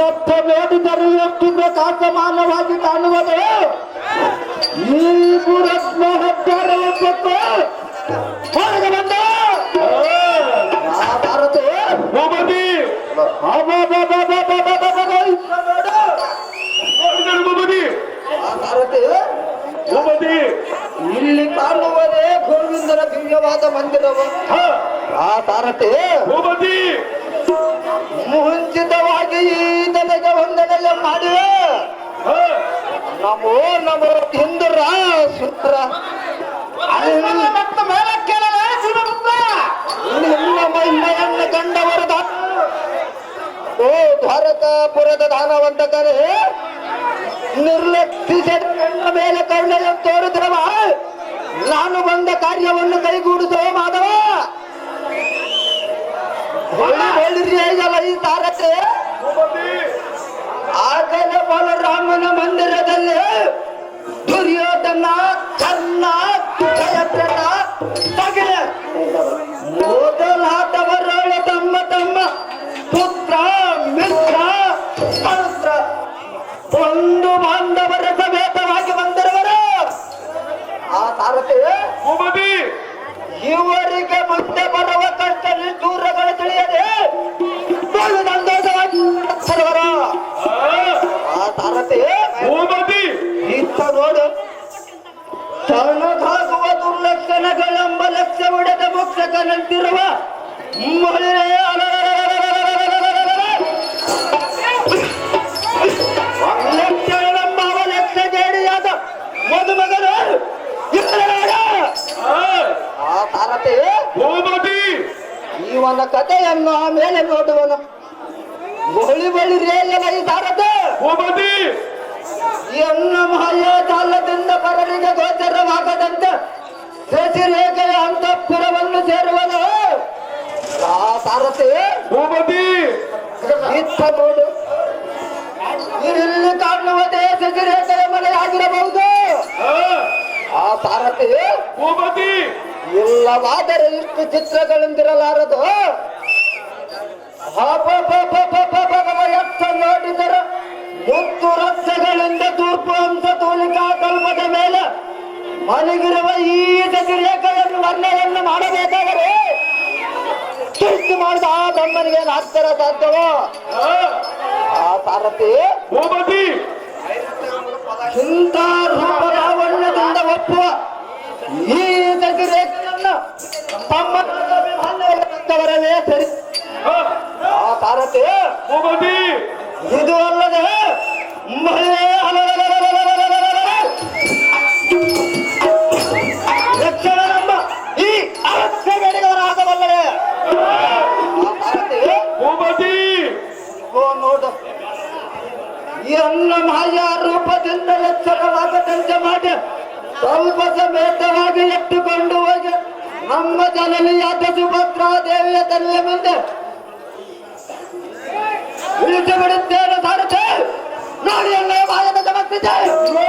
ಎತ್ತ ನೋಡಿದರೂ ಎಷ್ಟು ಪ್ರಕಾಶಮಾನವಾಗಿ ಕಾಣುವುದು? ಈ ರತ್ನ ಹತ್ತಾರವೊಬ್ಬತ್ತು ಹೊರಗೆ ಬಂದ! ಸಾರಥಿ ಗೋಮತಿ ಇಲ್ಲಿ ಕಾಣುವುದೇ ಗೋವಿಂದನ ದಿವ್ಯವಾದ ಮಂದಿರವು. ಆ ತಾರತೆ ಗೋಮತಿ ಮುಂಚಿತವಾಗಿ ಈ ತನಗೆ ವಂದನೆಯ ಮಾಡಿ. ಹ. ನಮೋ ನಮೋ ಹಿಂದುರ ಸೂತ್ರ. ನಿನ್ನ ಓ ಕಂಡವರದ ಓ ದ್ವಾರಕಾಪುರದ ದಾನವಂತಕರೇ ನಿರ್ಲಕ್ಷಿಸಿದ ನನ್ನ ಮೇಲೆ ಕರುಣೆಯ ತೋರಿದ್ರವ ನಾನು ಬಂದ ಕಾರ್ಯವನ್ನು ಕೈಗೂಡಿಸುವ ಮಾಧವ. ಒಳ್ಳೆ ಒಳ್ಳೆ ಈ ತಾರತೆ ಆಗಲ ಬಲರಾಮನ ಮಂದಿರದಲ್ಲಿ ದುರ್ಯೋಧನ ಕರ್ಣ ಜಯದ್ರಥ ತಗಿಲ ಮೊದಲಾದವರೊಳ ಹ ಆ ತಾರತೆ ಈ ಇವನ ಕಥೆಯನ್ನು ಆಮೇಲೆ ನೋಡುವನು ಬಳಿ ಬಳಿ ರೇಯನ ಈ ತಾರತೆ ಅಂತಃಪುರವನ್ನು ಸೇರುವನು ಆ ಸಾರಥಿ ಭೂಮತಿ ಇತ್ತ ನೋಡು. ಇಲ್ಲಿ ಕಾಣುವುದೇ ಶಶಿರೇಖೆಯ ಮನೆಯಾಗಿರಬಹುದು. ಆ ಸಾರಥಿ ಭೂಮತಿ ಇಲ್ಲವಾದರೆ ಇಷ್ಟು ಚಿತ್ರಗಳಿಂದಿರಲಾರದು. ಎತ್ತ ನೋಡಿದರೆ ಮುತ್ತು ರಸ್ತೆಗಳಿಂದ ತೂರ್ಪು ಅಂತ ತೋಲಿಕಾ ಕಲ್ಪದ ಮೇಲೆ ಮಲಗಿರುವ ಈ ರೇಖೆಯನ್ನು ವರ್ಣವನ್ನು ಮಾಡಬೇಕಾದರೆ ಸೃಷ್ಟಿ ಮಾಡಿದ ಆ ಬ್ರಹ್ಮನಿಗೆ ಆಗ್ತಾರ ಸಾಧ್ಯವೋ? ಆ ಸಾರಥಿ ಇಂಥ ನೋಡು ಎಲ್ಲ ಮಾಯ ರೂಪದಿಂದ ಎಚ್ಚರವಾಗದಂತೆ ಮಾಡಿ ಸ್ವಲ್ಪ ಸಮೇತವಾಗಿ ಎತ್ತುಕೊಂಡು ಹೋಗಿ, ನಮ್ಮ ಜನನಿಯಾದ ಸುಭದ್ರಾ ದೇವಿಯ ತಲೆಯ ಮುಂದೆ. ಇಳಿಸಿ ಬಿಡುತ್ತೇನೆ ಸಾರಥಿ. ನೋಡಿ ಎಲ್ಲ ಮಾಯದ ಚಮಕ್ತಿದೆ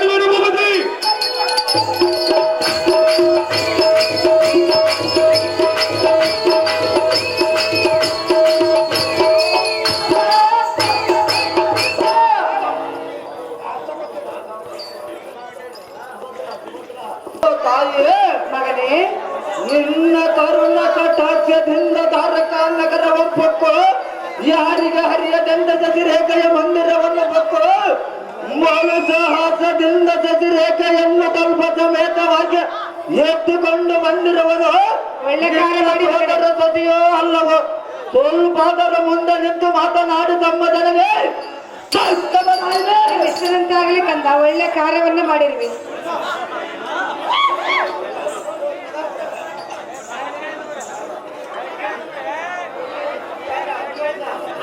ನೋಡಿದರು ಸಾಹಸದಿಂದ ಸ್ವಲ್ಪ ತಲ್ಪ ಸಮೇತವಾಗಿ ಎತ್ತಿಕೊಂಡು ಬಂದಿರುವುದು ಸತಿಯೋ ಅಲ್ಲವೋ? ಸ್ವಲ್ಪ ಅದರ ಮುಂದೆ ನಿಂತು ಮಾತನಾಡಿ ತಮ್ಮ ಜನಗೆ. ಹೆಸರಂತಾಗಲಿ ಕಂದ ಒಳ್ಳೆ ಕಾರ್ಯವನ್ನ ಮಾಡಿರ್ವಿ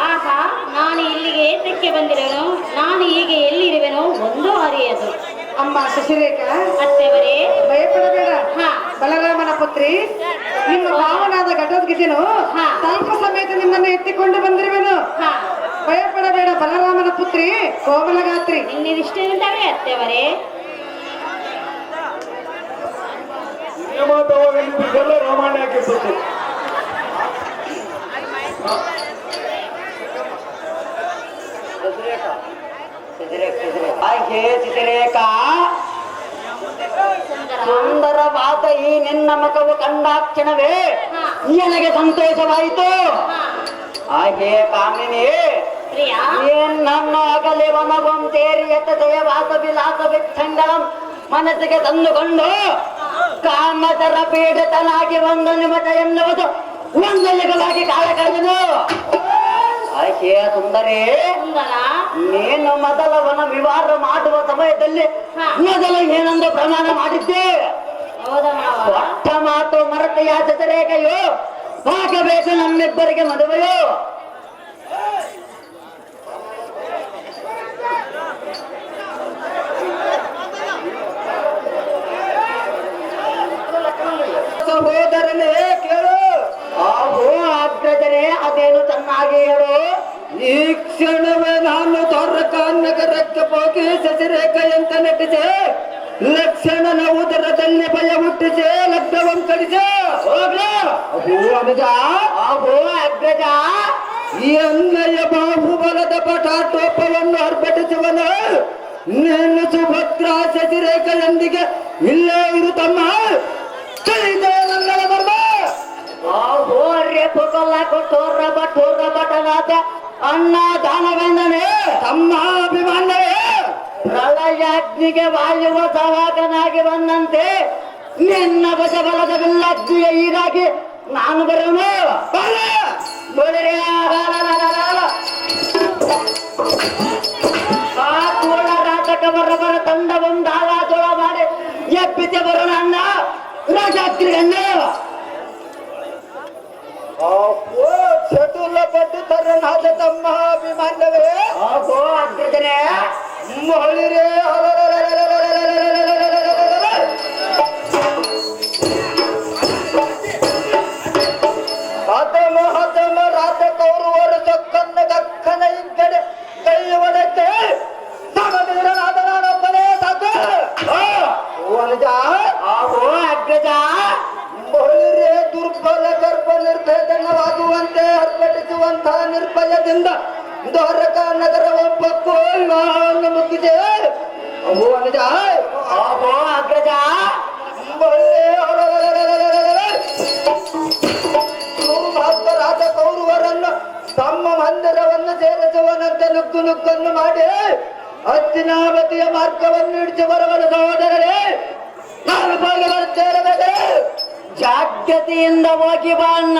ಆಹಾ ನಾನು ಇಲ್ಲಿಗೆ ಏತಕ್ಕೆ ಬಂದಿರೋನು? ನಾನು ಈಗ ಎಲ್ಲಿರುವೆನೋ? ಒಂದು ಅರಿಯದು ಅಮ್ಮ ಶಶಿರೇಖಾ ಅತ್ತೆವರೇ? ಭಯಪಡಬೇಡ. ಹಾ. ಬಲರಾಮನ ಪುತ್ರಿ ನಿಮ್ಮ ಭಾವನಾದ ಘಟೋದ್ಗಿದ್ದೇನು ಹಾ. ಸ್ವಲ್ಪ ಸಮೇತ ನಿಮ್ಮನ್ನು ಎತ್ತಿಕೊಂಡು ಬಂದಿರುವೆನು. ಹಾ. ಭಯಪಡಬೇಡ ಬಲರಾಮನ ಪುತ್ರಿ ಕೋಮಲಗಾತ್ರಿ. ಇಷ್ಟೇ ನಿಂತಿದ್ದೆಲ್ಲ ರಾಮಾಯಣ ಹಾಕಿರ್ತದೆ ಸುಂದರ ಸುಂದರವಾದ ಈ ನಿನ್ನ ಮುಖವು ಕಂಡಾಕ್ಷಣವೇ. ನನಗೆ ಸಂತೋಷವಾಯಿತು. ಹಾಗೇ ಕಾಮಿನಿ. ಏನ್ ನನ್ನ ಅಗಲಿ ವನವಂ ತೇರಿ ಎತ್ತ ಜಯವಾಸ ವಿಲಾಸ ವಿಠಂಡಂ ಮನಸ್ಸಿಗೆ ತಂದುಕೊಂಡು ಕಾಮದರ ಪೀಡಿತನಾಗಿ ಒಂದು ನಿಮಗ ಎನ್ನುವುದು ಒಂದು ಯುಗವಾಗಿ ಕಾಲ ಕಳೆದನು ಆಕೆ ಸುಂದರಿ. ಸುಂದರ? ನೀನು ಮೊದಲವನ ವಿವಾಹ ಮಾಡುವ ಸಮಯದಲ್ಲಿ. ಮೊದಲು ಏನೆಂದು ಪ್ರಮಾಣ ಮಾಡಿದ್ದೆ. ಒಟ್ಟ ಮಾತು ಮರತೆಯ ಚತರೇಖೆಯು ಆಗಬೇಕು ನಮ್ಮಿಬ್ಬರಿಗೆ ಮದುವೆಯೋ. ಸಹೋದರನೇ ಅಗ್ರಜರೇ ಅದೇನು ಚೆನ್ನಾಗಿ ಹೇಳು? ಈ ಕ್ಷಣವೇ ನಾನು ದೊರಕ ನಗರಕ್ಕೆ ಹೋಗಿ ಸಸಿರೇಖ ಅಂತ ನಟಿಸೆ ಲಕ್ಷಣನ ಉದರದಲ್ಲಿ ಭಯ ಹುಟ್ಟಿಸೆ ಲಗ್ನವಂ ಕಡಿಸೆ ಹೋಗ್ಲಾ? ಅನುಜ ಅಹೋ ಅಗ್ರಜ ಬಾಹುಬಲದ ಪಟಾಟೋಪವನ್ನು ಅರ್ಪಟಿಸುವನು ನಿನ್ನ ಸುಭದ್ರ ಸಸಿರೇಖೆಯೊಂದಿಗೆ ಇಲ್ಲೇ ಇರು ತಮ್ಮ. ಆಹೋ ರೇಪುಕೊಲ್ಲ ಕೊಟ್ಟೋರ ಬಟ್ಟೋರ ಬಟನಾದ ಅಣ್ಣ ದಾನಗಂಡನೇ ತಮ್ಮ ಅಭಿಮಾನವೇ ಪ್ರಳಯಾಗ್ನಿಗೆ ವಾಯುವ ಸವಾಕನಾಗಿ ಬಂದಂತೆ ನಿನ್ನ ಬಸಬಲದ ಬಿಲ್ಲಗ್ನಿಯ ಹೀಗಾಗಿ ನಾನು ಬರೋನು ನೋಡಿರಿ ಆ ತೋಳ ರಾಜಕವರವರ ತಂಡ ಒಂದಾವಾಜೋಳ ಮಾಡಿ ಎಬ್ಬಿತೆ ಬರೋಣ ಅಣ್ಣ. ರಾಜಾತ್ರಿಗಣ್ಣ ಚಟುಲ ಪಟ್ಟು ನಾದ ತಮ್ಮ ಅಭಿಮಾನವೇ ಆಗೋ ಅಗ್ರಜನೆ ಮೊಳಿರೇ ಹತಮ ಹತಮ ರಾತ ಕೌರವರು ಚೊಕ್ಕನ್ನ ದಕ್ಕನ ಇಕ್ಕಡೆ ಕೈಯವನಕ್ಕೆ ಸಮವೀರನಾದ ನಾನೊಬ್ಬನೇ ಸಾಕು ವನಜ ಆಗೋ ಅಗ್ರಜ ನಿರ್ಭಯದಿಂದ ದ್ವಾರಕ ನಗರ ಒಬ್ಬಕ್ಕೂ ವಿವಾಹವನ್ನು ಮುಗಿದೆ ಅವು ವನಜ ಆಗೋ ಅಗ್ರಜ. ರಾಜ ಕೌರವರನ್ನು ತಮ್ಮ ಮಂದಿರವನ್ನು ಸೇರಿಸುವನಂತೆ ನುಗ್ಗು ನುಗ್ಗನ್ನು ಮಾಡಿ ಹತ್ತಿನಾವತಿಯ ಮಾರ್ಗವನ್ನು ಹಿಡಿಸಿ ಬರುವನು ಸಹೋದರರೇ ನಾನು ಹೋಗಿ ಬರುತ್ತೇನೆ ಜಾಗ್ರತೆಯಿಂದ ಹೋಗಿ ಬಾ ಅಣ್ಣ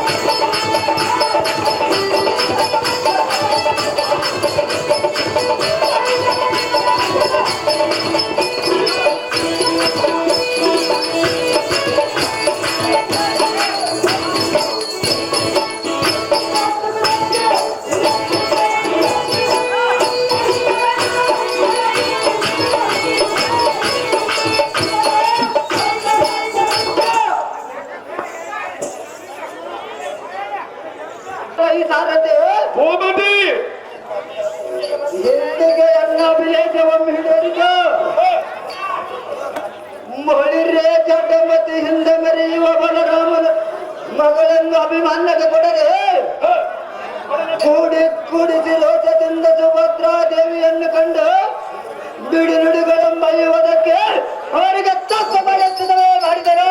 ಎಂದಿಗೆ ಅನ್ನಾಭಿಲೇಖವನ್ನು ಹಿಡಿಯಲಿಕ ಮೊಳಿರೇ ಜಗಮತಿ ಹಿಂದೆ ಮೆರೆಯುವ ಬಲರಾಮನ ಮಗಳನ್ನು ಅಭಿಮಾನಕ್ಕೆ ಕೊಡದೆ ಕೂಡಿ ಕೂಡಿಸಿ ರೋಷದಿಂದ ಸುಭದ್ರಾ ದೇವಿಯನ್ನು ಕಂಡು ಬಿಡಿ ನುಡಿಗಳ ಮೈಯುವುದಕ್ಕೆ ಅವರಿಗೆ ತಕ್ಕ ಬಳಸಿದವೇ ಮಾಡಿದರು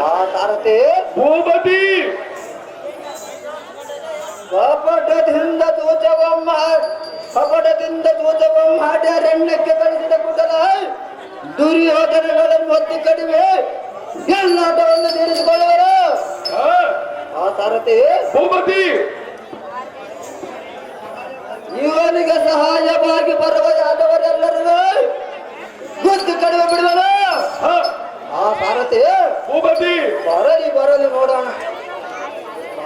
ಆ ಸಾರಥಿ ಭೂಪತಿ ಕಪಟದಿಂದ ತೂಚವಮ್ಮ ಕಪಟದಿಂದ ತೂಚವಮ್ಮ ಮಾಡಿ ಅರಣ್ಯಕ್ಕೆ ಕಳಿಸಿದ ಕೂಡಲ ದುರ್ಯೋಧನಗಳನ್ನು ಒತ್ತಿ ಕಡಿಮೆ ಎಲ್ಲಾಟವನ್ನು ತೀರಿಸಿಕೊಳ್ಳುವರು. ಆ ಸಾರಥಿ ಭೂಪತಿ! ಇವನಿಗೆ ಸಹಾಯವಾಗಿ ಬರುವ ಯಾದವರೆಲ್ಲರೂ ಗುದ್ದು ಕಡಿಮೆ ಬಿಡುವನು ಆ ಸಾರಥಿ ಭೂಪತಿ! ಬರಲಿ ಬರಲಿ ನೋಡೋಣ.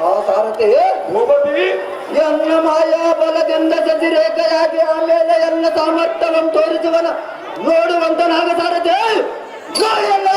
ಆ ಸಾರಥಿ ಎನ್ನ ಮಾಯಾ ಬಲದಿಂದ ಸತಿರೇಖೆಯಾಗಿ ಆಮೇಲೆ ಎಲ್ಲ ಸಾಮರ್ಥ್ಯವನ್ನು ತೋರಿಸುವನ ನೋಡುವಂತ ನಾಗ ಸಾರಥಿ ಗಾಳಿಯೆಲ್ಲ